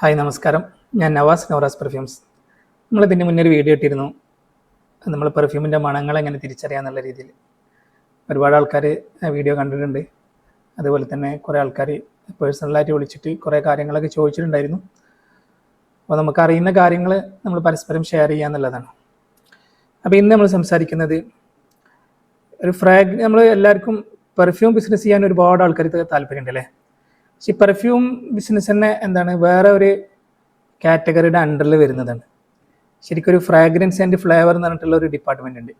Hi നമസ്കാരം. ഞാൻ Nawaz Navaras perfumes നമ്മൾ ഇതിന്റെ മുന്നേ ഒരു വീഡിയോ ഇട്ടിരുന്നു. നമ്മൾ പെർഫ്യൂമിന്റെ മണങ്ങൾ എങ്ങനെ തിരിച്ചറിയാം എന്നുള്ള രീതിയിൽ. ഒരുപാട് ആൾക്കാർ വീഡിയോ കണ്ടിട്ടുണ്ട്. അതുപോലെ തന്നെ കുറേ ആൾക്കാർ പേഴ്സണലായിട്ട് വിളിച്ചിട്ട് കുറേ കാര്യങ്ങളൊക്കെ ചോദിച്ചിട്ടുണ്ടായിരുന്നു. അപ്പോൾ നമുക്കറിയുന്ന കാര്യങ്ങൾ നമ്മൾ പരസ്പരം ഷെയർ ചെയ്യുക എന്നുള്ളതാണ്. അപ്പോൾ ഇന്ന് നമ്മൾ സംസാരിക്കുന്നത് ഒരു ഫ്രാഗ് നമ്മൾ എല്ലാവർക്കും പെർഫ്യൂം ബിസിനസ് ചെയ്യാൻ ഒരുപാട് ആൾക്കാർക്ക് താല്പര്യമുണ്ട് അല്ലേ? പക്ഷെ പെർഫ്യൂം ബിസിനസ് തന്നെ എന്താണ് വേറെ ഒരു കാറ്റഗറിയുടെ അണ്ടറിൽ വരുന്നതാണ്. ശരിക്കും ഒരു ഫ്രാഗ്രൻസ് ആൻഡ് ഫ്ലേവർ എന്ന് പറഞ്ഞിട്ടുള്ള ഒരു ഡിപ്പാർട്ട്മെന്റ് ഉണ്ട്.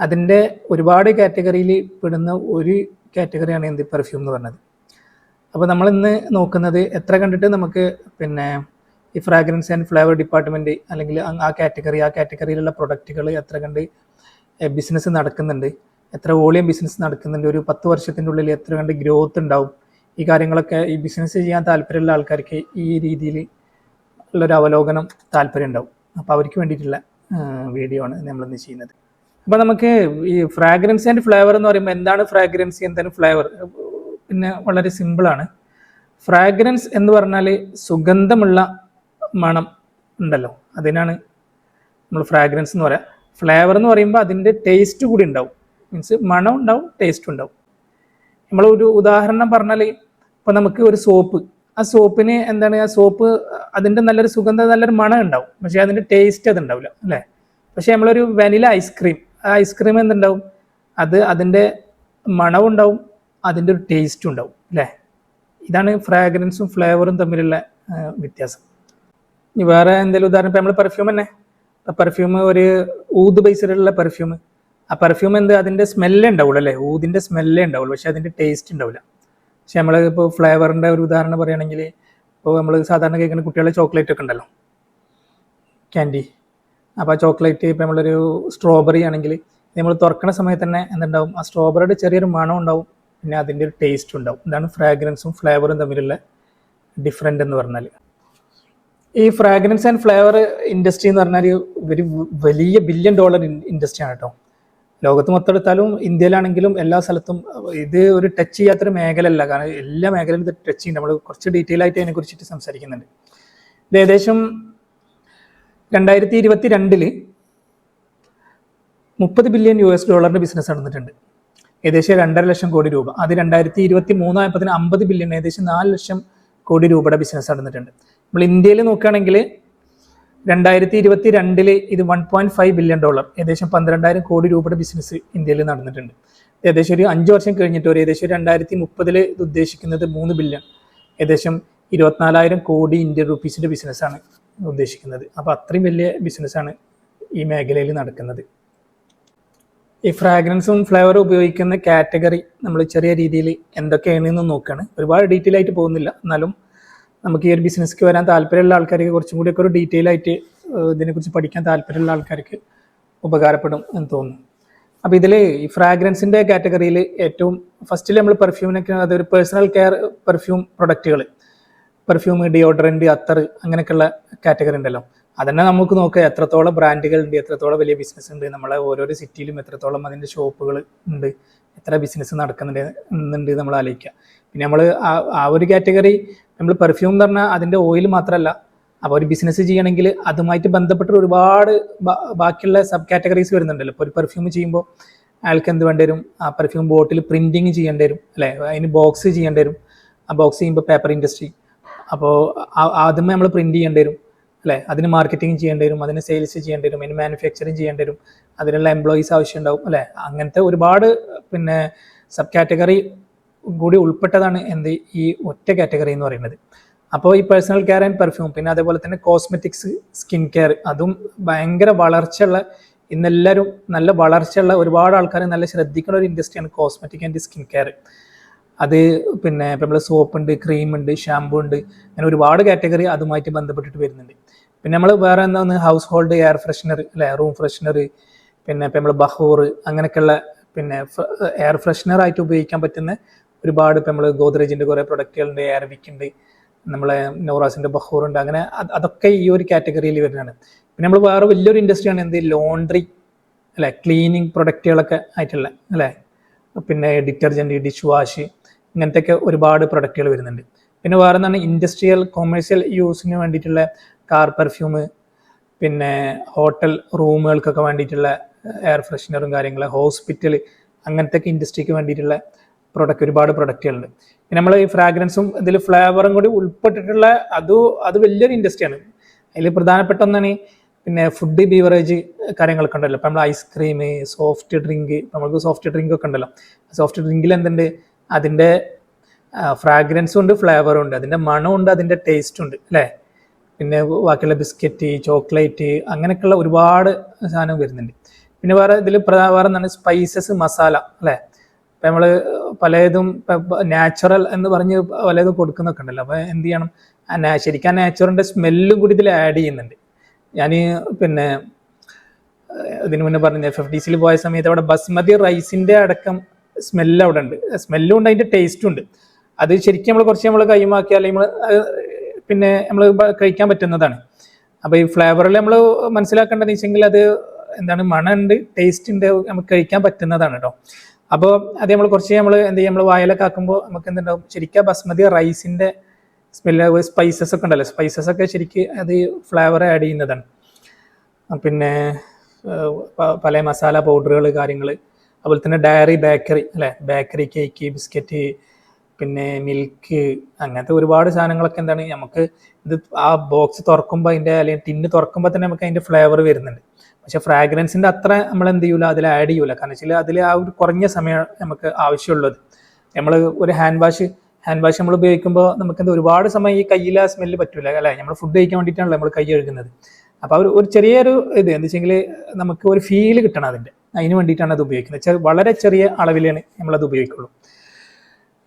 അതിന്റെ ഒരുപാട് കാറ്റഗറിയിൽ പെടുന്ന ഒരു കാറ്റഗറിയാണ് എന്ത് പെർഫ്യൂം എന്ന് പറഞ്ഞത്. അപ്പോൾ നമ്മൾ ഇന്ന് നോക്കുന്നത് എത്ര കണ്ടിട്ട് നമുക്ക് പിന്നെ ഈ ഫ്രാഗ്രൻസ് ആൻഡ് ഫ്ലേവർ ഡിപ്പാർട്ട്മെന്റ് അല്ലെങ്കിൽ ആ കാറ്റഗറി ആ കാറ്റഗറിയിലുള്ള പ്രൊഡക്റ്റുകൾ എത്ര കണ്ട് ബിസിനസ് നടക്കുന്നുണ്ട്. എത്ര വോളിയം ബിസിനസ് നടക്കുന്നുണ്ട്. ഒരു പത്ത് വർഷത്തിന്റെ ഉള്ളിൽ എത്ര കണ്ട് ഗ്രോത്ത് ഉണ്ടാവും. ഈ കാര്യങ്ങളൊക്കെ ഈ ബിസിനസ് ചെയ്യാൻ താല്പര്യമുള്ള ആൾക്കാർക്ക് ഈ രീതിയിൽ ഉള്ളൊരു അവലോകനം താല്പര്യം ഉണ്ടാവും. അപ്പോൾ അവർക്ക് വേണ്ടിയിട്ടുള്ള വീഡിയോ ആണ് നമ്മളിന്ന് ചെയ്യുന്നത്. അപ്പോൾ നമുക്ക് ഈ ഫ്രാഗ്രൻസ് ആൻഡ് ഫ്ലേവർ എന്ന് പറയുമ്പോൾ എന്താണ് ഫ്രാഗ്രൻസ് എന്താണ് ഫ്ലേവർ പിന്നെ വളരെ സിമ്പിളാണ് ഫ്രാഗ്രൻസ് എന്ന് പറഞ്ഞാൽ സുഗന്ധമുള്ള മണം ഉണ്ടല്ലോ. അതിനാണ് നമ്മൾ ഫ്രാഗ്രൻസ് എന്ന് പറയാം. ഫ്ലേവർ എന്ന് പറയുമ്പോൾ അതിന്റെ ടേസ്റ്റ് കൂടി ഉണ്ടാവും. മീൻസ് മണം ഉണ്ടാവും ടേസ്റ്റ് ഉണ്ടാവും. നമ്മൾ ഒരു ഉദാഹരണം പറഞ്ഞാൽ ഇപ്പോൾ നമുക്ക് ഒരു സോപ്പ്. ആ സോപ്പിന് എന്താണ്? ആ സോപ്പ് അതിന്റെ നല്ലൊരു സുഗന്ധം നല്ലൊരു മണം ഉണ്ടാവും. പക്ഷേ അതിന്റെ ടേസ്റ്റ് അത് ഉണ്ടാവില്ല അല്ലേ? പക്ഷേ നമ്മളൊരു വെനില ഐസ്ക്രീം ആ ഐസ്ക്രീം എന്തുണ്ടാവും? അത് അതിന്റെ മണവും ഉണ്ടാവും അതിന്റെ ഒരു ടേസ്റ്റും ഉണ്ടാവും അല്ലേ? ഇതാണ് ഫ്രാഗ്രൻസും ഫ്ലേവറും തമ്മിലുള്ള വ്യത്യാസം. ഇനി വേറെ എന്തെങ്കിലും ഉദാഹരണം? ഇപ്പം നമ്മൾ പെർഫ്യൂം തന്നെ പെർഫ്യൂം ഒരു ഊത് ബേസിലുള്ള പെർഫ്യൂം ആ പെർഫ്യൂം എന്ത്? അതിന്റെ സ്മെല്ലേ ഉണ്ടാവുള്ളൂ അല്ലേ? ഊതിന്റെ സ്മെല്ലേ ഉണ്ടാവുള്ളൂ പക്ഷേ അതിന്റെ ടേസ്റ്റ് ഉണ്ടാവില്ല. പക്ഷെ നമ്മൾ ഇപ്പോൾ ഫ്ലേവറിന്റെ ഒരു ഉദാഹരണം പറയുകയാണെങ്കിൽ ഇപ്പോൾ നമ്മൾ സാധാരണ കേൾക്കുന്ന കുട്ടികളെ ചോക്ലേറ്റ് ഒക്കെ ഉണ്ടല്ലോ. ക്യാൻഡി. അപ്പോൾ ആ ചോക്ലേറ്റ് ഇപ്പോൾ നമ്മളൊരു സ്ട്രോബെറി ആണെങ്കിൽ നമ്മൾ തുറക്കുന്ന സമയത്ത് തന്നെ എന്തുണ്ടാവും? ആ സ്ട്രോബെറിയുടെ ചെറിയൊരു മണം ഉണ്ടാവും. പിന്നെ അതിന്റെ ഒരു ടേസ്റ്റ് ഉണ്ടാവും. ഇതാണ് ഫ്രാഗ്രൻസും ഫ്ലേവറും തമ്മിലുള്ള ഡിഫറെന്റ് എന്ന് പറഞ്ഞാൽ ഈ ഫ്രാഗ്രൻസ് ആൻഡ് ഫ്ലേവർ ഇൻഡസ്ട്രി എന്ന് പറഞ്ഞാൽ ഒരു വലിയ ബില്യൺ ഡോളർ ഇൻഡസ്ട്രിയാണ് കേട്ടോ. ലോകത്ത് മൊത്തം എടുത്താലും ഇന്ത്യയിലാണെങ്കിലും എല്ലാ സ്ഥലത്തും ഇത് ഒരു ടച്ച് ചെയ്യാത്തൊരു മേഖലയല്ല. കാരണം എല്ലാ മേഖലയിലും ഇത് ടച്ച് ചെയ്യും നമ്മൾ കുറച്ച് ഡീറ്റെയിൽ ആയിട്ട് അതിനെ കുറിച്ചിട്ട് സംസാരിക്കുന്നുണ്ട്. ഇത് ഏകദേശം രണ്ടായിരത്തി ഇരുപത്തി രണ്ടിൽ മുപ്പത് ബില്യൺ യു എസ് ഡോളറിന്റെ ബിസിനസ് നടന്നിട്ടുണ്ട്. ഏകദേശം രണ്ടര ലക്ഷം കോടി രൂപ. അത് രണ്ടായിരത്തി ഇരുപത്തി മൂന്നായപ്പോൾ അമ്പത് ബില്യൺ ഏകദേശം നാല് ലക്ഷം കോടി രൂപയുടെ ബിസിനസ് നടന്നിട്ടുണ്ട്. നമ്മൾ ഇന്ത്യയിൽ നോക്കുകയാണെങ്കിൽ രണ്ടായിരത്തി ഇരുപത്തി രണ്ടിൽ ഇത് one point five billion dollar ഏകദേശം പന്ത്രണ്ടായിരം കോടി രൂപയുടെ ബിസിനസ് ഇന്ത്യയിൽ നടന്നിട്ടുണ്ട്. ഏകദേശം ഒരു അഞ്ച് വർഷം കഴിഞ്ഞിട്ട് ഒരു ഏകദേശം രണ്ടായിരത്തി മുപ്പതിൽ ഇത് ഉദ്ദേശിക്കുന്നത് മൂന്ന് ബില്യൺ ഏകദേശം ഇരുപത്തിനാലായിരം കോടി ഇന്ത്യൻ റുപ്പീസിന്റെ ബിസിനസ്സാണ് ഉദ്ദേശിക്കുന്നത്. അപ്പോൾ അത്രയും വലിയ ബിസിനസ്സാണ് ഈ മേഖലയിൽ നടക്കുന്നത്. ഈ ഫ്രാഗ്രൻസും ഫ്ലേവറും ഉപയോഗിക്കുന്ന കാറ്റഗറി നമ്മൾ ചെറിയ രീതിയിൽ എന്തൊക്കെയാണെന്ന് നോക്കുകയാണ്. ഒരുപാട് ഡീറ്റെയിൽ ആയിട്ട് പോകുന്നില്ല. എന്നാലും നമുക്ക് ഈ ഒരു ബിസിനസ്സിക്ക് വരാൻ താല്പര്യമുള്ള ആൾക്കാർക്ക് കുറച്ചും കൂടി ഒരു ഡീറ്റെയിൽ ആയിട്ട് ഇതിനെക്കുറിച്ച് പഠിക്കാൻ താല്പര്യമുള്ള ആൾക്കാർക്ക് ഉപകാരപ്പെടും എന്ന് തോന്നുന്നു. അപ്പോൾ ഇതിൽ ഈ ഫ്രാഗ്രൻസിന്റെ കാറ്റഗറിയിൽ ഏറ്റവും ഫസ്റ്റിൽ നമ്മൾ പെർഫ്യൂമിനൊക്കെ അതൊരു പേഴ്സണൽ കെയർ പെർഫ്യൂം പ്രൊഡക്റ്റുകൾ പെർഫ്യൂം ഡിയോഡറന്റ് അത്തർ അങ്ങനെയൊക്കെയുള്ള കാറ്റഗറി ഉണ്ടല്ലോ. അതന്നെ നമുക്ക് നോക്കുക എത്രത്തോളം ബ്രാൻഡുകൾ ഉണ്ട് എത്രത്തോളം വലിയ ബിസിനസ് ഉണ്ട് നമ്മളെ ഓരോരോ സിറ്റിയിലും എത്രത്തോളം അതിന്റെ ഷോപ്പുകൾ ഉണ്ട് എത്ര ബിസിനസ് നടക്കുന്നുണ്ട് എന്നുണ്ട് നമ്മൾ ആലോചിക്കുക. പിന്നെ നമ്മൾ ആ ഒരു കാറ്റഗറി നമ്മൾ പെർഫ്യൂം എന്ന് പറഞ്ഞാൽ അതിന്റെ ഓയിൽ മാത്രമല്ല അപ്പോൾ ഒരു ബിസിനസ് ചെയ്യണമെങ്കിൽ അതുമായിട്ട് ബന്ധപ്പെട്ട ഒരുപാട് ബാക്കിയുള്ള സബ് കാറ്റഗറീസ് വരുന്നുണ്ടല്ലോ. ഇപ്പോൾ ഒരു പെർഫ്യൂം ചെയ്യുമ്പോൾ അയാൾക്ക് എന്ത് വേണ്ടി വരും? ആ പെർഫ്യൂം ബോട്ടിൽ പ്രിന്റിങ് ചെയ്യേണ്ടി വരും അല്ലേ? അതിന് ബോക്സ് ചെയ്യേണ്ടി വരും. ആ ബോക്സ് ചെയ്യുമ്പോൾ പേപ്പർ ഇൻഡസ്ട്രി അപ്പോൾ ആദ്യമേ നമ്മൾ പ്രിന്റ് ചെയ്യേണ്ടി വരും അല്ലേ? അതിന് മാർക്കറ്റിംഗ് ചെയ്യേണ്ടി വരും അതിന് സെയിൽസ് ചെയ്യേണ്ടി വരും അതിന് മാനുഫാക്ചറിങ് ചെയ്യേണ്ടി വരും. അതിനുള്ള എംപ്ലോയീസ് ആവശ്യമുണ്ടാവും അല്ലേ? അങ്ങനത്തെ ഒരുപാട് പിന്നെ സബ് കാറ്റഗറി കൂടി ഉൾപ്പെട്ടതാണ് എന്ത് ഈ ഒറ്റ കാറ്റഗറി എന്ന് പറയുന്നത്. അപ്പോൾ ഈ പേഴ്സണൽ കെയർ ആൻഡ് പെർഫ്യൂം പിന്നെ അതേപോലെ തന്നെ കോസ്മെറ്റിക്സ് സ്കിൻ കെയർ അതും ഭയങ്കര വളർച്ചയുള്ള ഇന്നെല്ലാവരും നല്ല വളർച്ചയുള്ള ഒരുപാട് ആൾക്കാർ നല്ല ശ്രദ്ധിക്കുന്ന ഒരു ഇൻഡസ്ട്രിയാണ് കോസ്മെറ്റിക് ആൻഡ് സ്കിൻ കെയർ അത് പിന്നെ ഇപ്പം നമ്മൾ സോപ്പ് ഉണ്ട് ക്രീം ഉണ്ട് ഷാമ്പു ഉണ്ട് അങ്ങനെ ഒരുപാട് കാറ്റഗറി അതുമായിട്ട് ബന്ധപ്പെട്ടിട്ട് വരുന്നുണ്ട്. പിന്നെ നമ്മൾ വേറെ എന്താ ഹൗസ് ഹോൾഡ് എയർ ഫ്രഷ്നർ അല്ലെ റൂം ഫ്രഷ്നർ പിന്നെ ഇപ്പം നമ്മൾ ബഹൂർ അങ്ങനെയൊക്കെയുള്ള പിന്നെ എയർ ഫ്രഷ്നർ ആയിട്ട് ഉപയോഗിക്കാൻ പറ്റുന്ന ഒരുപാട് ഇപ്പം നമ്മൾ ഗോദ്രേജിന്റെ കുറേ പ്രൊഡക്റ്റുകളുണ്ട് ഉണ്ട് നമ്മളെ നോറാസിന്റെ ഉണ്ട് അങ്ങനെ അതൊക്കെ ഈ ഒരു കാറ്റഗറിയിൽ വരുന്നതാണ്. പിന്നെ നമ്മൾ വേറെ വലിയൊരു ഇൻഡസ്ട്രിയാണ് എന്ത്? ലോണ്ട്രി അല്ലേ? ക്ലീനിങ് പ്രൊഡക്റ്റുകളൊക്കെ ആയിട്ടുള്ള അല്ലേ? പിന്നെ ഡിറ്റർജന്റ് ഡിഷ് വാഷ് ഇങ്ങനത്തെ ഒക്കെ ഒരുപാട് പ്രൊഡക്റ്റുകൾ വരുന്നുണ്ട്. പിന്നെ വേറെ എന്താണ് ഇൻഡസ്ട്രിയൽ കൊമേഴ്സ്യൽ യൂസിന് വേണ്ടിയിട്ടുള്ള കാർ പെർഫ്യൂം പിന്നെ ഹോട്ടൽ റൂമുകൾക്കൊക്കെ വേണ്ടിയിട്ടുള്ള എയർ ഫ്രഷ്നറും കാര്യങ്ങൾ ഹോസ്പിറ്റൽ അങ്ങനത്തെ ഒക്കെ ഇൻഡസ്ട്രിക്ക് വേണ്ടിയിട്ടുള്ള പ്രൊഡക്റ്റ് ഒരുപാട് പ്രൊഡക്റ്റുകളുണ്ട് പിന്നെ നമ്മൾ ഈ ഫ്രാഗ്രൻസും ഇതിൽ ഫ്ലേവറും കൂടി ഉൾപ്പെട്ടിട്ടുള്ള അത് അത് വലിയൊരു ഇൻഡസ്ട്രിയാണ് അതിൽ പ്രധാനപ്പെട്ട ഒന്നാണ് പിന്നെ ഫുഡ് ബീവറേജ് കാര്യങ്ങളൊക്കെ ഉണ്ടല്ലോ. ഇപ്പം നമ്മൾ ഐസ്ക്രീം സോഫ്റ്റ് ഡ്രിങ്ക് നമുക്ക് സോഫ്റ്റ് ഡ്രിങ്ക് ഒക്കെ ഉണ്ടല്ലോ. സോഫ്റ്റ് ഡ്രിങ്കിൽ എന്തുണ്ട്? അതിന്റെ ഫ്രാഗ്രൻസും ഉണ്ട് ഫ്ലേവറും ഉണ്ട്. അതിന്റെ മണമുണ്ട് അതിന്റെ ടേസ്റ്റും ഉണ്ട് അല്ലേ? പിന്നെ ബാക്കിയുള്ള ബിസ്ക്കറ്റ് ചോക്ലേറ്റ് അങ്ങനെയൊക്കെയുള്ള ഒരുപാട് സാധനം വരുന്നുണ്ട്. പിന്നെ വേറെ ഇതിൽ വേറെ എന്താണ്? സ്പൈസസ് മസാല അല്ലേ? ഇപ്പം നമ്മൾ പലതും നാച്ചുറൽ എന്ന് പറഞ്ഞ് പലതും കൊടുക്കുന്നൊക്കെ ഉണ്ടല്ലോ. അപ്പോൾ എന്ത് ചെയ്യണം? ശരിക്കും ആ നാച്ചുറലിന്റെ സ്മെല്ലും കൂടി ഇതിൽ ആഡ് ചെയ്യുന്നുണ്ട്. ഞാൻ പിന്നെ ഇതിനു മുന്നേ പറഞ്ഞ എഫ് എഫ് ഡി സിയിൽ പോയ സമയത്ത് അവിടെ ബസ്മതി റൈസിന്റെ അടക്കം സ്മെല്ല് അവിടെ ഉണ്ട്. സ്മെല്ലും ഉണ്ട് അതിന്റെ ടേസ്റ്റും ഉണ്ട്. അത് ശരിക്കും നമ്മൾ കുറച്ച് നമ്മൾ കൈമാക്കിയാൽ നമ്മൾ പിന്നെ നമ്മൾ കഴിക്കാൻ പറ്റുന്നതാണ്. അപ്പോൾ ഈ ഫ്ലേവറിൽ നമ്മൾ മനസ്സിലാക്കേണ്ടതെന്ന് വെച്ചെങ്കിൽ അത് എന്താണ് മണമുണ്ട് ടേസ്റ്റ് ഉണ്ട് നമുക്ക് കഴിക്കാൻ പറ്റുന്നതാണ് കേട്ടോ അപ്പോൾ അത് നമ്മൾ കുറച്ച് നമ്മൾ എന്ത് ചെയ്യും? നമ്മൾ വായലൊക്കെ ആക്കുമ്പോൾ നമുക്ക് എന്തുണ്ടാവും? ശരിക്കും ബസ്മതി റൈസിന്റെ സ്മെല്ല് സ്പൈസസ് ഒക്കെ ഉണ്ടല്ലോ. സ്പൈസസ് ഒക്കെ ശരിക്കും അത് ഫ്ലേവർ ആഡ് ചെയ്യുന്നതാണ്. പിന്നെ പല മസാല പൗഡറുകൾ കാര്യങ്ങൾ അതുപോലെ തന്നെ ഡയറി ബേക്കറി അല്ലേ? ബേക്കറി കേക്ക് ബിസ്ക്കറ്റ് പിന്നെ മിൽക്ക് അങ്ങനത്തെ ഒരുപാട് സാധനങ്ങളൊക്കെ എന്താണ്? നമുക്ക് ഇത് ആ ബോക്സ് തുറക്കുമ്പോൾ അതിന്റെ അല്ലെങ്കിൽ ടിന്ന് തുറക്കുമ്പോൾ തന്നെ നമുക്ക് അതിന്റെ ഫ്ലേവർ വരുന്നുണ്ട്. പക്ഷെ ഫ്രാഗ്രൻസിന്റെ അത്ര നമ്മൾ എന്ത് ചെയ്യൂല അതിൽ ആഡ് ചെയ്യൂല. കാരണം വെച്ചാൽ അതിൽ ആ ഒരു കുറഞ്ഞ സമയം നമുക്ക് ആവശ്യമുള്ളത്. നമ്മൾ ഒരു ഹാൻഡ് വാഷ് ഹാൻഡ് വാഷ് നമ്മൾ ഉപയോഗിക്കുമ്പോൾ നമുക്ക് എന്താ ഒരുപാട് സമയം ഈ കയ്യിൽ ആ സ്മെല്ല് പറ്റൂല അല്ലേ? നമ്മൾ ഫുഡ് കഴിക്കാൻ വേണ്ടിയിട്ടാണല്ലോ നമ്മൾ കൈ കഴുകുന്നത്. അപ്പോൾ ഒരു ഒരു ചെറിയൊരു ഇത് എന്താ വെച്ചെങ്കിൽ നമുക്ക് ഒരു ഫീൽ കിട്ടണം അതിന്റെ അതിന് വേണ്ടിയിട്ടാണ് അത് ഉപയോഗിക്കുന്നത്. വളരെ ചെറിയ അളവിലാണ് നമ്മളത് ഉപയോഗിക്കുള്ളൂ.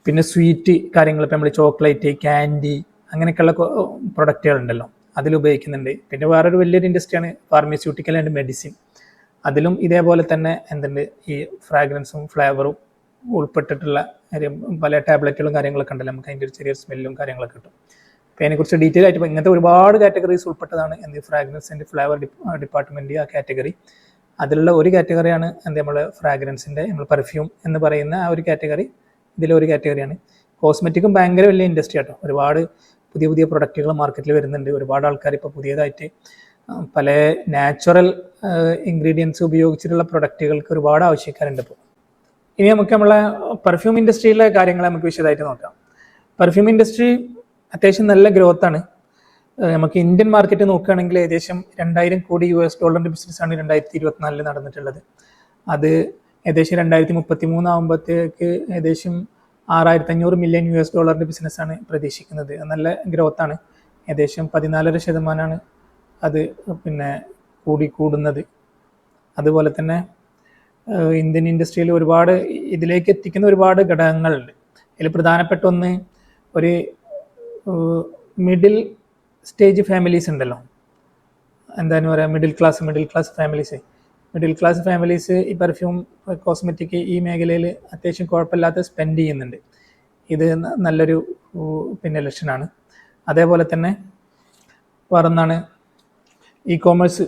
പിന്നെ സ്വീറ്റ് കാര്യങ്ങൾ ഇപ്പം നമ്മൾ ചോക്ലേറ്റ് ക്യാൻഡി അങ്ങനെയൊക്കെയുള്ള പ്രൊഡക്റ്റുകൾ ഉപയോഗിക്കുന്നുണ്ട് പിന്നെ വേറൊരു വലിയൊരു ഇൻഡസ്ട്രിയാണ് ഫാർമസ്യൂട്ടിക്കൽ ആൻഡ് മെഡിസിൻ അതിലും ഇതേപോലെ തന്നെ എന്തുണ്ട് ഈ ഫ്രാഗ്രൻസും ഫ്ലേവറും ഉൾപ്പെട്ടിട്ടുള്ള പല ടാബ്ലറ്റുകളും കാര്യങ്ങളൊക്കെ ഉണ്ടല്ലോ. നമുക്ക് അതിന്റെ ഒരു ചെറിയ സ്മെല്ലും കാര്യങ്ങളൊക്കെ കിട്ടും. അപ്പോൾ അതിനെക്കുറിച്ച് ഡീറ്റെയിൽ ആയിട്ട് ഇങ്ങനത്തെ ഒരുപാട് കാറ്റഗറീസ് ഉൾപ്പെട്ടതാണ് എന്ത് ഫ്രാഗ്രൻസ് ആൻഡ് ഫ്ലേവർ ഡിപ്പാർട്ട്മെന്റ് ആ കാറ്റഗറി അതിലുള്ള ഒരു കാറ്റഗറിയാണ് എന്ത് നമ്മൾ ഫ്രാഗ്രൻസിന്റെ നമ്മൾ പെർഫ്യൂം എന്ന് പറയുന്ന ആ ഒരു കാറ്റഗറി ഇതിലൊരു കാറ്റഗറിയാണ് കോസ്മെറ്റിക്കും ഭയങ്കര വലിയ ഇൻഡസ്ട്രി ആട്ടോ. ഒരുപാട് പുതിയ പുതിയ പ്രൊഡക്റ്റുകൾ മാർക്കറ്റിൽ വരുന്നുണ്ട്. ഒരുപാട് ആൾക്കാർ ഇപ്പോൾ പുതിയതായിട്ട് പല നാച്ചുറൽ ഇൻഗ്രീഡിയൻസ് ഉപയോഗിച്ചിട്ടുള്ള പ്രൊഡക്റ്റുകൾക്ക് ഒരുപാട് ആവശ്യക്കാരുണ്ട് ഇപ്പോൾ ഇനി നമുക്ക് നമ്മളെ പെർഫ്യൂം ഇൻഡസ്ട്രിയിലെ കാര്യങ്ങൾ നമുക്ക് വിശദമായിട്ട് നോക്കാം. പെർഫ്യൂം ഇൻഡസ്ട്രി അത്യാവശ്യം നല്ല ഗ്രോത്ത് ആണ്. നമുക്ക് ഇന്ത്യൻ മാർക്കറ്റ് നോക്കുകയാണെങ്കിൽ ഏകദേശം രണ്ടായിരം കോടി യു എസ് ഡോളറിന്റെ ബിസിനസ്സാണ് രണ്ടായിരത്തി ഇരുപത്തിനാലിൽ നടന്നിട്ടുള്ളത്. അത് ഏകദേശം രണ്ടായിരത്തി മുപ്പത്തി മൂന്നാകുമ്പോഴത്തേക്ക് ഏകദേശം ആറായിരത്തി അഞ്ഞൂറ് മില്യൺ യു എസ് ഡോളറിന്റെ ബിസിനസ്സാണ് പ്രതീക്ഷിക്കുന്നത്. നല്ല ഗ്രോത്ത് ആണ്. ഏകദേശം പതിനാലര ശതമാനമാണ് അത് പിന്നെ കൂടി കൂടുന്നത്. അതുപോലെ തന്നെ ഇന്ത്യൻ ഇൻഡസ്ട്രിയിൽ ഒരുപാട് ഇതിലേക്ക് എത്തിക്കുന്ന ഒരുപാട് ഘടകങ്ങളുണ്ട്. അതിൽ പ്രധാനപ്പെട്ട ഒന്ന് ഒരു മിഡിൽ സ്റ്റേജ് ഫാമിലീസ് ഉണ്ടല്ലോ. എന്താണ് പറയുക middle class middle class families middle class families ഈ പെർഫ്യൂം കോസ്മെറ്റിക് ഈ മേഖലയിൽ അത്യാവശ്യം കുഴപ്പമില്ലാത്ത സ്പെൻഡ് ചെയ്യുന്നുണ്ട്. ഇത് നല്ലൊരു പിന്നെ ലക്ഷണമാണ് അതേപോലെ തന്നെ വേറൊന്നാണ് ഇ കോമേഴ്സ്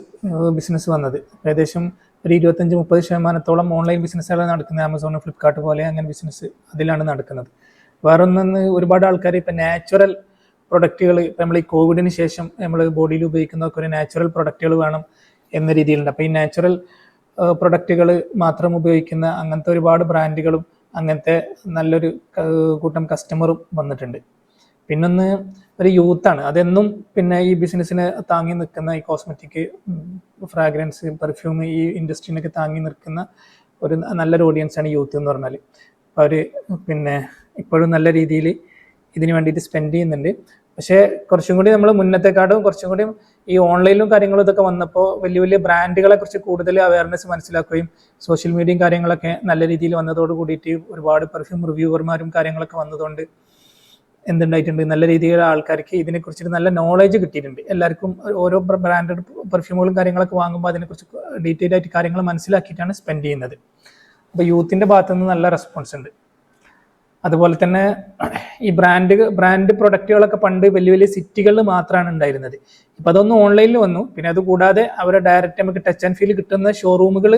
ബിസിനസ് വന്നത്. ഏകദേശം ഒരു ഇരുപത്തഞ്ച് മുപ്പത് ശതമാനത്തോളം ഓൺലൈൻ ബിസിനസ്സുകൾ നടക്കുന്നത്. ആമസോൺ ഫ്ലിപ്കാർട്ട് പോലെ അങ്ങനെ ബിസിനസ് അതിലാണ് നടക്കുന്നത്. വേറൊന്നെന്ന് ഒരുപാട് ആൾക്കാർ ഇപ്പം നാച്ചുറൽ പ്രൊഡക്റ്റുകൾ ഇപ്പം നമ്മൾ ഈ കോവിഡിന് ശേഷം നമ്മൾ ബോഡിയിൽ ഉപയോഗിക്കുന്നതൊക്കെ ഒരു നാച്ചുറൽ പ്രൊഡക്റ്റുകൾ വേണം. എന്ന രീതിയിലുണ്ട്. അപ്പോൾ ഈ നാച്ചുറൽ പ്രൊഡക്റ്റുകൾ മാത്രം ഉപയോഗിക്കുന്ന അങ്ങനത്തെ ഒരുപാട് ബ്രാൻഡുകളും അങ്ങനത്തെ നല്ലൊരു കൂട്ടം കസ്റ്റമറും വന്നിട്ടുണ്ട്. പിന്നൊന്ന് ഒരു യൂത്താണ്. അതെന്നും പിന്നെ ഈ ബിസിനസ്സിനെ താങ്ങി നിൽക്കുന്ന ഈ കോസ്മെറ്റിക് ഫ്രാഗ്രൻസ് പെർഫ്യൂം ഈ ഇൻഡസ്ട്രീനൊക്കെ താങ്ങി നിൽക്കുന്ന ഒരു നല്ലൊരു ഓഡിയൻസാണ് യൂത്ത് എന്ന് പറഞ്ഞാൽ അപ്പോൾ അവർ പിന്നെ ഇപ്പോഴും നല്ല രീതിയിൽ ഇതിന് വേണ്ടിയിട്ട് സ്പെൻഡ് ചെയ്യുന്നുണ്ട്. പക്ഷേ കുറച്ചും കൂടി നമ്മൾ മുന്നത്തെക്കാട്ടും കുറച്ചും കൂടി ഈ ഓൺലൈനിലും കാര്യങ്ങളും ഇതൊക്കെ വന്നപ്പോൾ വലിയ വലിയ ബ്രാൻഡുകളെ കുറിച്ച് കൂടുതൽ അവയർനെസ് മനസ്സിലാക്കുകയും സോഷ്യൽ മീഡിയയും കാര്യങ്ങളൊക്കെ നല്ല രീതിയിൽ വന്നതോട് കൂടിയിട്ട് ഒരുപാട് പെർഫ്യൂം റിവ്യൂവർമാരും കാര്യങ്ങളൊക്കെ വന്നതുകൊണ്ട് എന്തുണ്ടായിട്ടുണ്ട്? നല്ല രീതിയിലുള്ള ആൾക്കാർക്ക് ഇതിനെക്കുറിച്ചിട്ട് നല്ല നോളേജ് കിട്ടിയിട്ടുണ്ട്. എല്ലാവർക്കും ഓരോ ബ്രാൻഡഡ് പെർഫ്യൂമുകളും കാര്യങ്ങളൊക്കെ വാങ്ങുമ്പോൾ അതിനെക്കുറിച്ച് ഡീറ്റെയിൽ ആയിട്ട് കാര്യങ്ങൾ മനസ്സിലാക്കിയിട്ടാണ് സ്പെൻഡ് ചെയ്യുന്നത്. അപ്പോൾ യൂത്തിന്റെ ഭാഗത്തുനിന്ന് നല്ല റെസ്പോൺസ് ഉണ്ട്. അതുപോലെ തന്നെ ഈ ബ്രാൻഡ് ബ്രാൻഡ് പ്രൊഡക്റ്റുകളൊക്കെ പണ്ട് വലിയ വലിയ സിറ്റികളിൽ മാത്രമാണ് ഉണ്ടായിരുന്നത്. ഇപ്പം അതൊന്നും ഓൺലൈനിൽ വന്നു. പിന്നെ അത് കൂടാതെ അവരെ ഡയറക്റ്റ് നമുക്ക് ടച്ച് ആൻഡ് ഫീൽ കിട്ടുന്ന ഷോറൂമുകൾ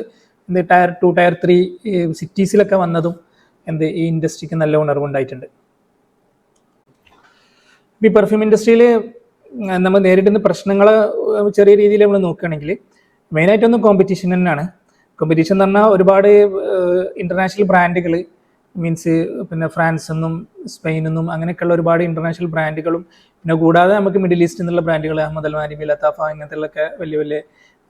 എന്ത് ടയർ ടു ടയർ ത്രീ സിറ്റീസിലൊക്കെ വന്നതും എന്ത് ഈ ഇൻഡസ്ട്രിക്ക് നല്ല ഉണർവുണ്ടായിട്ടുണ്ട്. ഈ പെർഫ്യൂം ഇൻഡസ്ട്രിയിൽ നമ്മൾ നേരിടുന്ന പ്രശ്നങ്ങൾ ചെറിയ രീതിയിൽ നമ്മൾ നോക്കുകയാണെങ്കിൽ മെയിനായിട്ടൊന്ന് കോമ്പറ്റീഷൻ തന്നെയാണ്. കോമ്പറ്റീഷൻ എന്ന് പറഞ്ഞാൽ ഒരുപാട് ഇന്റർനാഷണൽ ബ്രാൻഡുകൾ മീൻസ് പിന്നെ ഫ്രാൻസിൽ നിന്നും സ്പെയിനിൽ നിന്നും അങ്ങനെയൊക്കെയുള്ള ഒരുപാട് ഇന്റർനാഷണൽ ബ്രാൻഡുകളും പിന്നെ കൂടാതെ നമുക്ക് മിഡിൽ ഈസ്റ്റിൽ നിന്നുള്ള ബ്രാൻഡുകൾ അഹമ്മദ് അൽമാരി ബിലത്താഫ ഇങ്ങനത്തെ വലിയ വലിയ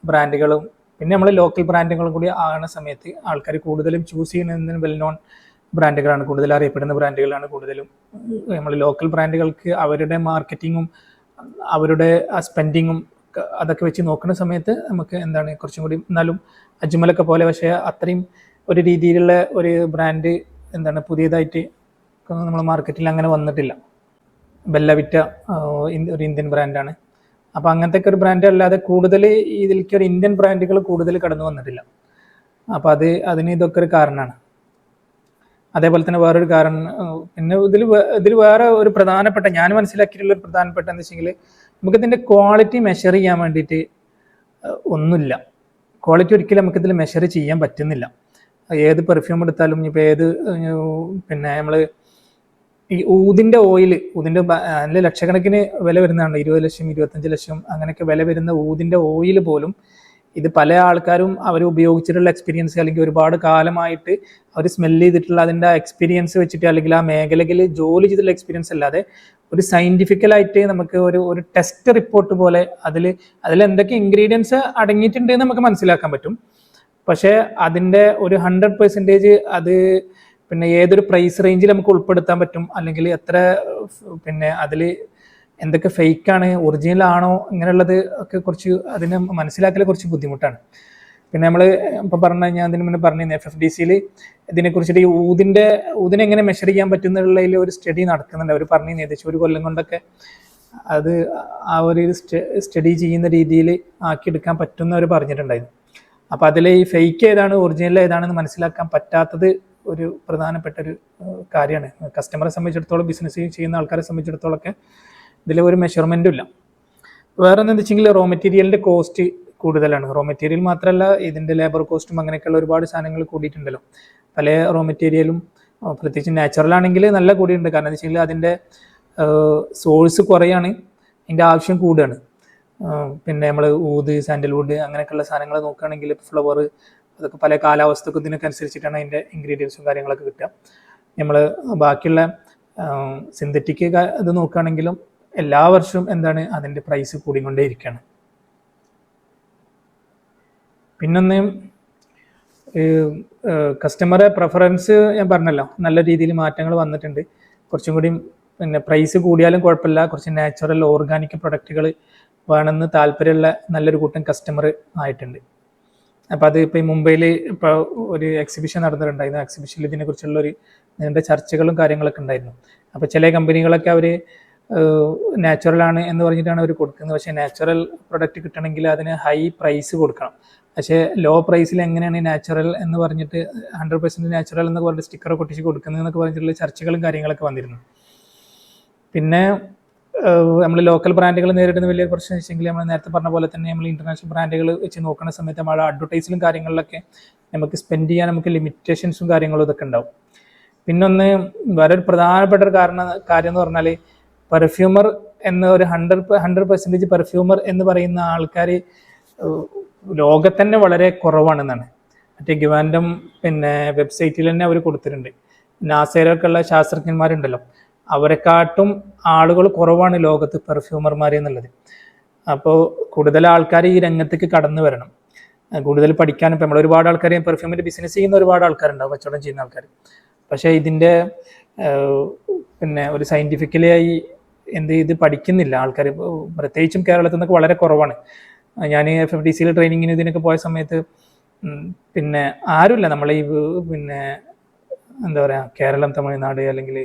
ബ്രാൻഡുകളും പിന്നെ നമ്മൾ ലോക്കൽ ബ്രാൻഡുകളും കൂടി ആകുന്ന സമയത്ത് ആൾക്കാർ കൂടുതലും ചൂസ് ചെയ്യുന്നതിന് വെൽ നോൺ ബ്രാൻഡുകളാണ് കൂടുതൽ അറിയപ്പെടുന്ന ബ്രാൻഡുകളാണ് കൂടുതലും. നമ്മൾ ലോക്കൽ ബ്രാൻഡുകൾക്ക് അവരുടെ മാർക്കറ്റിങ്ങും അവരുടെ സ്പെൻഡിങ്ങും അതൊക്കെ വെച്ച് നോക്കുന്ന സമയത്ത് നമുക്ക് എന്താണ് കുറച്ചും കൂടി എന്നാലും അജ്മലൊക്കെ പോലെ പക്ഷേ അത്രയും ഒരു രീതിയിലുള്ള ഒരു ബ്രാൻഡ് എന്താണ് പുതിയതായിട്ട് നമ്മൾ മാർക്കറ്റിൽ അങ്ങനെ വന്നിട്ടില്ല. ബെല്ലവിറ്റ ഒരു ഇന്ത്യൻ ബ്രാൻഡാണ് അപ്പോൾ അങ്ങനത്തെ ഒരു ബ്രാൻഡ് അല്ലാതെ കൂടുതൽ ഇതിലേക്ക് ഒരു ഇന്ത്യൻ ബ്രാൻഡുകൾ കൂടുതൽ കടന്നു വന്നിട്ടില്ല. അപ്പോൾ അത് അതിന് ഇതൊക്കെ ഒരു കാരണമാണ് അതേപോലെ തന്നെ വേറൊരു കാരണം പിന്നെ ഇതിൽ ഇതിൽ വേറെ ഒരു പ്രധാനപ്പെട്ട ഞാൻ മനസ്സിലാക്കിയിട്ടുള്ള ഒരു പ്രധാനപ്പെട്ട എന്താ വെച്ചെങ്കിൽ നമുക്ക് ഇതിന്റെ ക്വാളിറ്റി മെഷർ ചെയ്യാൻ വേണ്ടിയിട്ട് ഒന്നുമില്ല. ക്വാളിറ്റി ഒരിക്കലും നമുക്കിതിൽ മെഷർ ചെയ്യാൻ പറ്റുന്നില്ല. ഏത് പെർഫ്യൂം എടുത്താലും ഇനിയിപ്പോൾ ഏത് പിന്നെ നമ്മൾ ഈ ഊതിന്റെ ഓയിൽ ഊതിന്റെ അതിൽ ലക്ഷക്കണക്കിന് വില വരുന്നതാണ്. ഇരുപത് ലക്ഷം ഇരുപത്തഞ്ച് ലക്ഷം അങ്ങനെയൊക്കെ വില വരുന്ന ഊതിന്റെ ഓയിൽ പോലും ഇത് പല ആൾക്കാരും അവർ ഉപയോഗിച്ചിട്ടുള്ള എക്സ്പീരിയൻസ് അല്ലെങ്കിൽ ഒരുപാട് കാലമായിട്ട് അവർ സ്മെല്ല് ചെയ്തിട്ടുള്ള അതിന്റെ എക്സ്പീരിയൻസ് വെച്ചിട്ട് അല്ലെങ്കിൽ ആ മേഖലയിൽ ജോലി ചെയ്തിട്ടുള്ള എക്സ്പീരിയൻസ് അല്ലാതെ ഒരു സയന്റിഫിക്കലായിട്ട് നമുക്ക് ഒരു ഒരു ടെസ്റ്റ് റിപ്പോർട്ട് പോലെ അതിൽ അതിൽ എന്തൊക്കെ ഇൻഗ്രീഡിയൻസ് അടങ്ങിയിട്ടുണ്ട് നമുക്ക് മനസ്സിലാക്കാൻ പറ്റും. പക്ഷേ അതിന്റെ ഒരു ഹൺഡ്രഡ് പെർസെന്റേജ് അത് പിന്നെ ഏതൊരു പ്രൈസ് റേഞ്ചിൽ നമുക്ക് ഉൾപ്പെടുത്താൻ പറ്റും? അല്ലെങ്കിൽ എത്ര പിന്നെ അതിൽ എന്തൊക്കെ ഫേക്ക് ആണ് ഒറിജിനൽ ആണോ ഇങ്ങനെയുള്ളത് ഒക്കെ കുറച്ച് അതിനെ മനസ്സിലാക്കൽ കുറച്ച് ബുദ്ധിമുട്ടാണ്. പിന്നെ നമ്മൾ ഇപ്പം പറഞ്ഞ ഞാൻ അതിന് മുന്നേ പറഞ്ഞു എഫ് എഫ് ഡി സിയിൽ ഇതിനെക്കുറിച്ചിട്ട് ഈ ഊതിന്റെ ഊതിനെങ്ങനെ മെഷർ ചെയ്യാൻ പറ്റുന്നുള്ളതിൽ ഒരു സ്റ്റഡി നടക്കുന്നുണ്ട്. അവർ പറഞ്ഞു ഏകദേശം ഒരു കൊല്ലം കൊണ്ടൊക്കെ അത് ആ ഒരു സ്റ്റഡി ചെയ്യുന്ന രീതിയിൽ ആക്കിയെടുക്കാൻ പറ്റുമെന്ന് അവർ പറഞ്ഞിട്ടുണ്ടായിരുന്നു. അപ്പോൾ അതിൽ ഈ ഫേക്ക് ഏതാണ് ഒറിജിനൽ ഏതാണെന്ന് മനസ്സിലാക്കാൻ പറ്റാത്തത് ഒരു പ്രധാനപ്പെട്ട ഒരു കാര്യമാണ്. കസ്റ്റമറെ സംബന്ധിച്ചിടത്തോളം ബിസിനസ് ചെയ്യുന്ന ആൾക്കാരെ സംബന്ധിച്ചിടത്തോളം ഒക്കെ ഇതിൽ ഒരു മെഷർമെന്റും ഇല്ല. വേറെ എന്താ വെച്ചെങ്കിൽ റോ മെറ്റീരിയലിന്റെ കോസ്റ്റ് കൂടുതലാണ്. റോ മെറ്റീരിയൽ മാത്രമല്ല ഇതിന്റെ ലേബർ കോസ്റ്റും അങ്ങനെയൊക്കെയുള്ള ഒരുപാട് സാധനങ്ങൾ കൂടിയിട്ടുണ്ടല്ലോ. പല റോ മെറ്റീരിയലും പ്രത്യേകിച്ച് നാച്ചുറൽ ആണെങ്കിൽ നല്ല കൂടിയിട്ടുണ്ട്. കാരണം എന്താ വെച്ചാൽ അതിന്റെ സോഴ്സ് കുറയാണ് അതിന്റെ ആവശ്യം കൂടുകയാണ്. പിന്നെ നമ്മൾ ഊത് സാൻഡൽവുഡ് അങ്ങനെയൊക്കെയുള്ള സാധനങ്ങൾ നോക്കുകയാണെങ്കിൽ ഫ്ലവർ അതൊക്കെ പല കാലാവസ്ഥക്കും ഇതിനൊക്കെ അനുസരിച്ചിട്ടാണ് അതിന്റെ ഇൻഗ്രീഡിയൻസും കാര്യങ്ങളൊക്കെ കിട്ടുക. നമ്മൾ ബാക്കിയുള്ള സിന്തറ്റിക് ഇത് നോക്കുകയാണെങ്കിലും എല്ലാ വർഷവും എന്താണ് അതിന്റെ പ്രൈസ് കൂടിക്കൊണ്ടേ ഇരിക്കുകയാണ്. പിന്നൊന്ന് കസ്റ്റമറെ പ്രിഫറൻസ് ഞാൻ പറഞ്ഞല്ലോ നല്ല രീതിയിൽ മാറ്റങ്ങൾ വന്നിട്ടുണ്ട്. കുറച്ചും കൂടി പിന്നെ പ്രൈസ് കൂടിയാലും കുഴപ്പമില്ല. കുറച്ച് നാച്ചുറൽ ഓർഗാനിക് പ്രൊഡക്റ്റുകൾ വേണമെന്ന് താല്പര്യമുള്ള നല്ലൊരു കൂട്ടം കസ്റ്റമർ ആയിട്ടുണ്ട്. അപ്പോൾ അത് ഇപ്പോൾ ഈ മുംബൈയിൽ ഇപ്പോൾ ഒരു എക്സിബിഷൻ നടന്നിട്ടുണ്ടായിരുന്നു എക്സിബിഷനിൽ ഇതിനെക്കുറിച്ചുള്ള ഒരു നീണ്ട ചർച്ചകളും കാര്യങ്ങളൊക്കെ ഉണ്ടായിരുന്നു. അപ്പോൾ ചില കമ്പനികളൊക്കെ അവർ നാച്ചുറൽ ആണ് എന്ന് പറഞ്ഞിട്ടാണ് അവർ കൊടുക്കുന്നത്. പക്ഷേ നാച്ചുറൽ പ്രൊഡക്റ്റ് കിട്ടണമെങ്കിൽ അതിന് ഹൈ പ്രൈസ് കൊടുക്കണം. പക്ഷേ ലോ പ്രൈസിൽ എങ്ങനെയാണ് നാച്ചുറൽ എന്ന് പറഞ്ഞിട്ട് ഹൺഡ്രഡ് പെർസെന്റ് നാച്ചുറൽ എന്നൊക്കെ പറഞ്ഞിട്ട് സ്റ്റിക്കർ ഒട്ടിച്ച് കൊടുക്കുന്നതെന്നൊക്കെ പറഞ്ഞിട്ടുള്ള ചർച്ചകളും കാര്യങ്ങളൊക്കെ വന്നിരുന്നു. പിന്നെ നമ്മൾ ലോക്കൽ ബ്രാൻഡുകൾ നേരിടുന്ന വലിയ പ്രശ്നം വെച്ചെങ്കിൽ നമ്മൾ നേരത്തെ പറഞ്ഞ പോലെ തന്നെ നമ്മൾ ഇന്റർനാഷണൽ ബ്രാൻഡുകൾ വെച്ച് നോക്കുന്ന സമയത്ത് നമ്മൾ അഡ്വർടൈസിലും കാര്യങ്ങളിലൊക്കെ നമുക്ക് സ്പെൻഡ് ചെയ്യാൻ നമുക്ക് ലിമിറ്റേഷൻസും കാര്യങ്ങളും ഇതൊക്കെ ഉണ്ടാവും. പിന്നൊന്ന് വേറെ ഒരു പ്രധാനപ്പെട്ട ഒരു കാരണം കാര്യം എന്ന് പറഞ്ഞാൽ പെർഫ്യൂമർ എന്ന ഒരു ഹൺഡ്രഡ് ഹൺഡ്രഡ് പെർസെന്റേജ് പെർഫ്യൂമർ എന്ന് പറയുന്ന ആൾക്കാർ ലോകത്തന്നെ വളരെ കുറവാണെന്നാണ്. മറ്റേ ഗിവാൻഡം പിന്നെ വെബ്സൈറ്റിൽ തന്നെ അവർ കൊടുത്തിട്ടുണ്ട്. നാസയിലൊക്കെ ഉള്ള ശാസ്ത്രജ്ഞന്മാരുണ്ടല്ലോ. അവരെക്കാട്ടും ആളുകൾ കുറവാണ് ലോകത്ത് പെർഫ്യൂമർമാർ എന്നുള്ളത് അപ്പോൾ കൂടുതൽ ആൾക്കാർ ഈ രംഗത്തേക്ക് കടന്നു വരണം. കൂടുതൽ പഠിക്കാനും ഇപ്പം നമ്മൾ ഒരുപാട് ആൾക്കാർ പെർഫ്യൂമിന്റെ ബിസിനസ് ചെയ്യുന്ന ഒരുപാട് ആൾക്കാരുണ്ടാവും കച്ചവടം ചെയ്യുന്ന ആൾക്കാർ പക്ഷേ ഇതിന്റെ പിന്നെ ഒരു സയന്റിഫിക്കലി ആയി എന്ത് ഇത് പഠിക്കുന്നില്ല ആൾക്കാർ പ്രത്യേകിച്ചും കേരളത്തിൽ നിന്നൊക്കെ വളരെ കുറവാണ്. ഞാൻ എഫ് എഫ് ഡി സിയിൽ ട്രെയിനിങ്ങിന് ഇതിനൊക്കെ പോയ സമയത്ത് പിന്നെ ആരുമില്ല നമ്മളെ ഈ പിന്നെ എന്താ പറയുക കേരളം തമിഴ്നാട് അല്ലെങ്കിൽ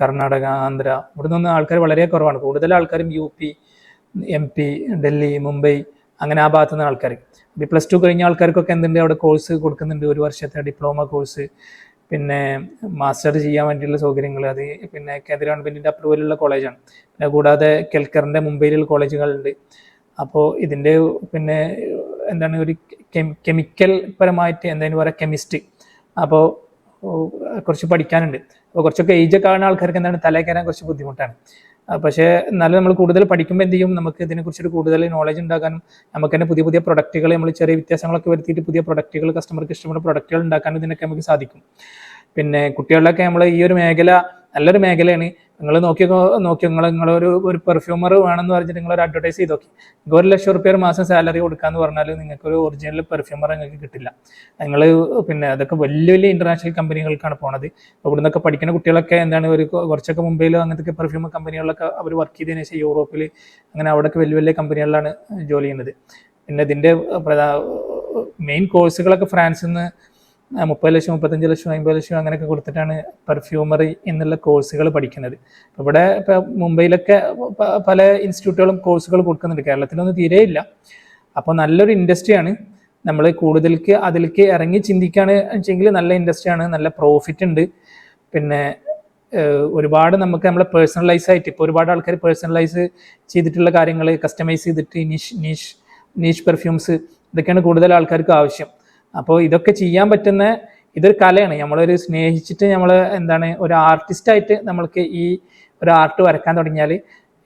കർണാടക ആന്ധ്ര ഇവിടെ നിന്ന് ആൾക്കാർ വളരെ കുറവാണ്. കൂടുതൽ ആൾക്കാരും U P M P Delhi Mumbai അങ്ങനെ ആ ഭാഗത്തു നിന്ന് ആൾക്കാർ ഈ പ്ലസ് ടു കഴിഞ്ഞ ആൾക്കാർക്കൊക്കെ എന്തുണ്ട്? അവിടെ കോഴ്സ് കൊടുക്കുന്നുണ്ട്. ഒരു വർഷത്തെ ഡിപ്ലോമ കോഴ്സ് പിന്നെ മാസ്റ്റർ ചെയ്യാൻ വേണ്ടിയുള്ള സൗകര്യങ്ങൾ അത് പിന്നെ കേന്ദ്ര ഗവൺമെന്റിന്റെ അപ്രൂവലുള്ള കോളേജാണ് പിന്നെ കൂടാതെ കെൽക്കറിന്റെ മുംബൈയിലുള്ള കോളേജുകളുണ്ട്. അപ്പോൾ ഇതിന്റെ പിന്നെ എന്താണ് ഒരു കെമിക്കൽ പരമായിട്ട് എന്തെങ്കിലും പറയുക കെമിസ്ട്രി അപ്പോൾ കുറച്ച് പഠിക്കാനുണ്ട്. അപ്പോൾ കുറച്ചൊക്കെ ഏജ് ഒക്കെ ആവുന്ന ആൾക്കാർക്ക് എന്താണ് തലേ കയറാൻ കുറച്ച് ബുദ്ധിമുട്ടാണ്. പക്ഷേ എന്നാലും നമ്മൾ കൂടുതൽ പഠിക്കുമ്പോൾ എന്ത് ചെയ്യും? നമുക്ക് ഇതിനെക്കുറിച്ചൊരു കൂടുതൽ നോളജ് ഉണ്ടാക്കാനും നമുക്ക് തന്നെ പുതിയ പുതിയ പ്രൊഡക്റ്റുകൾ നമ്മൾ ചെറിയ വ്യത്യാസങ്ങളൊക്കെ വരുത്തിയിട്ട് പുതിയ പ്രൊഡക്റ്റുകൾ കസ്റ്റമർക്ക് ഇഷ്ടമുള്ള പ്രൊഡക്റ്റുകൾ ഉണ്ടാക്കാനും ഇതിനൊക്കെ നമുക്ക് സാധിക്കും. പിന്നെ കുട്ടികളിലൊക്കെ നമ്മൾ ഈ ഒരു മേഖല നല്ലൊരു മേഖലയാണ്. നിങ്ങൾ നോക്കി നോക്കി നിങ്ങൾ നിങ്ങളൊരു ഒരു പെർഫ്യൂമർ വേണമെന്ന് പറഞ്ഞിട്ട് നിങ്ങൾ ഒരു അഡ്വർടൈസ് ചെയ്ത് നോക്കി. നിങ്ങൾക്ക് ഒരു ലക്ഷം റുപ്യ മാസം സാലറി കൊടുക്കാന്ന് പറഞ്ഞാൽ നിങ്ങൾക്ക് ഒരു ഒറിജിനൽ പെർഫ്യൂമർ നിങ്ങൾക്ക് കിട്ടില്ല. നിങ്ങൾ പിന്നെ അതൊക്കെ വലിയ വലിയ ഇന്റർനാഷണൽ കമ്പനികൾക്കാണ് പോണത്. അപ്പോൾ ഇവിടെ നിന്നൊക്കെ പഠിക്കുന്ന കുട്ടികളൊക്കെ എന്താണ് ഒരു കുറച്ചൊക്കെ മുംബൈയിൽ അങ്ങനത്തെ പെർഫ്യൂം കമ്പനികളിലൊക്കെ അവർ വർക്ക് ചെയ്തതിന് ശേഷം യൂറോപ്പിൽ അങ്ങനെ അവിടെയൊക്കെ വലിയ വലിയ കമ്പനികളിലാണ് ജോലി ചെയ്യുന്നത്. പിന്നെ ഇതിന്റെ മെയിൻ കോഴ്സുകളൊക്കെ ഫ്രാൻസിൽ നിന്ന് മുപ്പത് ലക്ഷം മുപ്പത്തഞ്ച് ലക്ഷം അമ്പത് ലക്ഷം അങ്ങനെയൊക്കെ കൊടുത്തിട്ടാണ് പെർഫ്യൂമറി എന്നുള്ള കോഴ്സുകൾ പഠിക്കുന്നത്. ഇവിടെ ഇപ്പം മുംബൈയിലൊക്കെ പല ഇൻസ്റ്റിറ്റ്യൂട്ടുകളും കോഴ്സുകൾ കൊടുക്കുന്നുണ്ട്. കേരളത്തിലൊന്നും തീരെയില്ല അപ്പോൾ നല്ലൊരു ഇൻഡസ്ട്രിയാണ് നമ്മൾ കൂടുതലേക്ക് അതിലേക്ക് ഇറങ്ങി ചിന്തിക്കുകയാണ് വെച്ചെങ്കിൽ നല്ല ഇൻഡസ്ട്രിയാണ് നല്ല പ്രോഫിറ്റ് ഉണ്ട്. പിന്നെ ഒരുപാട് നമുക്ക് നമ്മളെ പേഴ്സണലൈസ് ആയിട്ട് ഇപ്പോൾ ഒരുപാട് ആൾക്കാർ പേഴ്സണലൈസ് ചെയ്തിട്ടുള്ള കാര്യങ്ങൾ കസ്റ്റമൈസ് ചെയ്തിട്ട് നിഷ് നിഷ് നീഷ് പെർഫ്യൂംസ് ഇതൊക്കെയാണ് കൂടുതൽ ആൾക്കാർക്ക് ആവശ്യം. അപ്പോൾ ഇതൊക്കെ ചെയ്യാൻ പറ്റുന്ന ഇതൊരു കലയാണ്. നമ്മളൊരു സ്നേഹിച്ചിട്ട് നമ്മൾ എന്താണ് ഒരു ആർട്ടിസ്റ്റായിട്ട് നമ്മൾക്ക് ഈ ഒരു ആർട്ട് വരക്കാൻ തുടങ്ങിയാൽ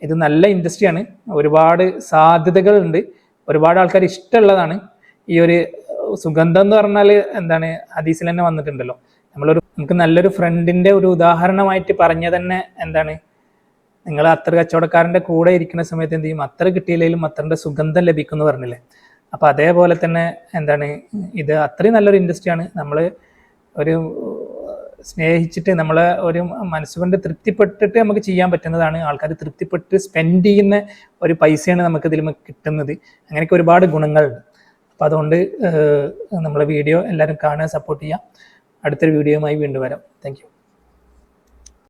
ഇത് നല്ല ഇൻഡസ്ട്രിയാണ് ഒരുപാട് സാധ്യതകളുണ്ട്. ഒരുപാട് ആൾക്കാർ ഇഷ്ടമുള്ളതാണ്. ഈ ഒരു സുഗന്ധം എന്ന് പറഞ്ഞാൽ എന്താണ് ഹദീസിൽ തന്നെ വന്നിട്ടുണ്ടല്ലോ. നമ്മളൊരു നമുക്ക് നല്ലൊരു ഫ്രണ്ടിന്റെ ഒരു ഉദാഹരണമായിട്ട് പറഞ്ഞ തന്നെ എന്താണ് നിങ്ങൾ അത്ര കച്ചവടക്കാരന്റെ കൂടെ ഇരിക്കുന്ന സമയത്ത് എന്ത് ചെയ്യും? അത്ര കിട്ടിയില്ലെങ്കിലും അത്രന്റെ സുഗന്ധം ലഭിക്കും എന്ന് പറഞ്ഞില്ലേ? അപ്പൊ അതേപോലെ തന്നെ എന്താണ് ഇത് അത്രയും നല്ലൊരു ഇൻഡസ്ട്രിയാണ് നമ്മൾ ഒരു സ്നേഹിച്ചിട്ട് നമ്മളെ ഒരു മനസ്സുകൊണ്ട് തൃപ്തിപ്പെട്ടിട്ട് നമുക്ക് ചെയ്യാൻ പറ്റുന്നതാണ്. ആൾക്കാർ തൃപ്തിപ്പെട്ട് സ്പെൻഡ് ചെയ്യുന്ന ഒരു പൈസയാണ് നമുക്ക് ഇതിൽ കിട്ടുന്നത്. അങ്ങനെയൊക്കെ ഒരുപാട് ഗുണങ്ങളുണ്ട് അപ്പോൾ അതുകൊണ്ട് നമ്മളെ വീഡിയോ എല്ലാവരും കാണുക സപ്പോർട്ട് ചെയ്യാം അടുത്തൊരു വീഡിയോയുമായി വീണ്ടും വരാം. താങ്ക്